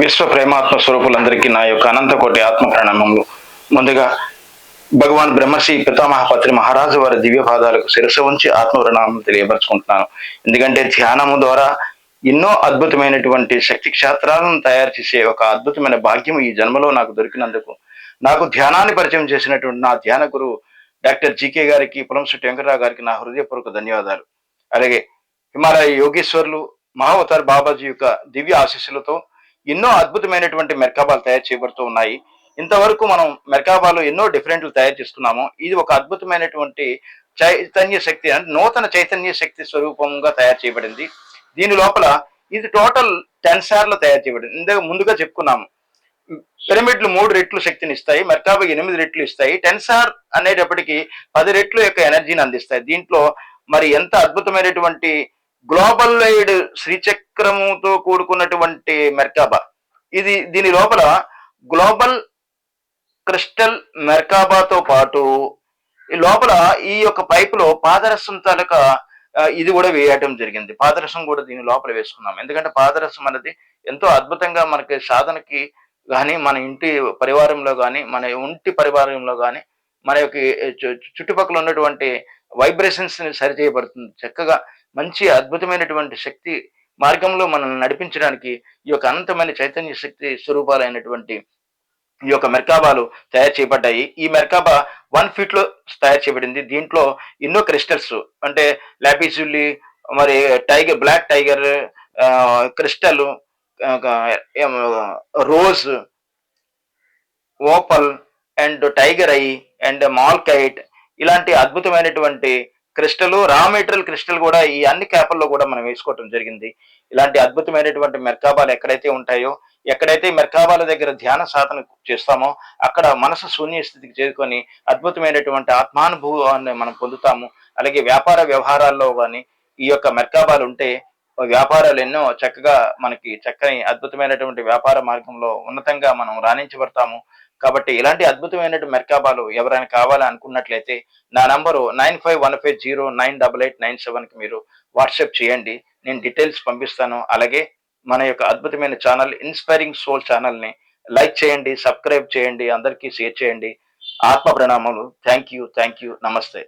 విశ్వ ప్రేమాత్మ స్వరూపులందరికీ నా యొక్క అనంతకోటి ఆత్మ ప్రణామములు ముందుగా భగవాన్ బ్రహ్మశ్రీ పితామహపత్రి మహారాజు వారి దివ్య పాదాలకు శిరస ఉంచి ఆత్మ ప్రణామం తెలియపరచుకుంటున్నాను. ఎందుకంటే ధ్యానము ద్వారా ఎన్నో అద్భుతమైనటువంటి శక్తి క్షేత్రాలను తయారు చేసే ఒక అద్భుతమైన భాగ్యం ఈ జన్మలో నాకు దొరికినందుకు. నాకు ధ్యానాన్ని పరిచయం చేసినటువంటి నా ధ్యాన గురువు డాక్టర్ జీకే గారికి పులంశెట్టి వెంకటరావు గారికి నా హృదయపూర్వక ధన్యవాదాలు. అలాగే హిమాలయ యోగేశ్వర్లు మహావతార్ బాబాజీ యొక్క దివ్య ఆశీస్సులతో ఎన్నో అద్భుతమైనటువంటి మెర్కాబాలు తయారు చేయబడుతూ ఉన్నాయి. ఇంతవరకు మనం మెర్కాబాలు ఎన్నో డిఫరెంట్లు తయారు చేస్తున్నాము ఇది ఒక అద్భుతమైనటువంటి చైతన్య శక్తి అంటే నూతన చైతన్య శక్తి స్వరూపంగా తయారు చేయబడింది. దీని లోపల ఇది టోటల్ టెన్ సార్లు తయారు చేయబడింది ఇందుకు ముందుగా చెప్పుకున్నాము. పిరమిడ్లు మూడు రెట్లు శక్తిని ఇస్తాయి మెర్కాబా ఎనిమిది రెట్లు ఇస్తాయి. టెన్ సార్ అనేటప్పటికి పది రెట్లు యొక్క ఎనర్జీని అందిస్తాయి. దీంట్లో మరి ఎంత అద్భుతమైనటువంటి గ్లోబల్ లైడ్ శ్రీచక్రముతో కూడుకున్నటువంటి మెర్కాబా. ఇది దీని లోపల గ్లోబల్ క్రిస్టల్ మెర్కాబాతో పాటు ఈ లోపల ఈ యొక్క పైపులో పాదరసం తాలూకా ఇది కూడా వేయటం జరిగింది. పాదరసం కూడా దీని లోపల వేసుకున్నాం. ఎందుకంటే పాదరసం అనేది ఎంతో అద్భుతంగా మనకి సాధనకి కానీ మన ఇంటి పరివారంలో కానీ మన ఒంటి పరివారంలో కానీ మన యొక్క చుట్టుపక్కల ఉన్నటువంటి వైబ్రేషన్స్ని సరిచేయబడుతుంది. చక్కగా మంచి అద్భుతమైనటువంటి శక్తి మార్గంలో మనల్ని నడిపించడానికి ఈ యొక్క అనంతమైన చైతన్య శక్తి స్వరూపాలైనటువంటి ఈ యొక్క మెర్కాబాలు తయారు చేయబడ్డాయి. ఈ మెర్కాబా వన్ ఫీట్లో తయారు చేయబడింది. దీంట్లో ఎన్నో క్రిస్టల్స్ అంటే లాపిజుల్లి మరి tiger black tiger crystal rose opal and tiger eye and malachite ఇలాంటి అద్భుతమైనటువంటి క్రిస్టల్ రా మెటీరియల్ క్రిస్టల్ కూడా ఈ అన్ని క్యాపల్లో కూడా మనం వేసుకోవటం జరిగింది. ఇలాంటి అద్భుతమైనటువంటి మెర్కాబాలు ఎక్కడైతే ఉంటాయో ఎక్కడైతే మెర్కాబాల దగ్గర ధ్యాన సాధన చేస్తామో అక్కడ మనసు శూన్య స్థితికి చేరుకొని అద్భుతమైనటువంటి ఆత్మానుభవాన్ని మనం పొందుతాము. అలాగే వ్యాపార వ్యవహారాల్లో కానీ ఈ యొక్క మెర్కాబాలు ఉంటే వ్యాపారాలు ఎన్నో చక్కగా మనకి చక్కని అద్భుతమైనటువంటి వ్యాపార మార్గంలో ఉన్నతంగా మనం రాణించబడతాము. కాబట్టి ఇలాంటి అద్భుతమైనటువంటి మెర్కాబాలు ఎవరైనా కావాలనుకున్నట్లయితే నా number nine five one five zero nine double eight nine సెవెన్కి మీరు వాట్సాప్ చేయండి. నేను డీటెయిల్స్ పంపిస్తాను. అలాగే మన యొక్క అద్భుతమైన ఛానల్ ఇన్స్పైరింగ్ సోల్ ఛానల్ని లైక్ చేయండి సబ్స్క్రైబ్ చేయండి అందరికీ షేర్ చేయండి. ఆత్మ ప్రణామాలు థ్యాంక్ యూ థ్యాంక్ యూ. నమస్తే.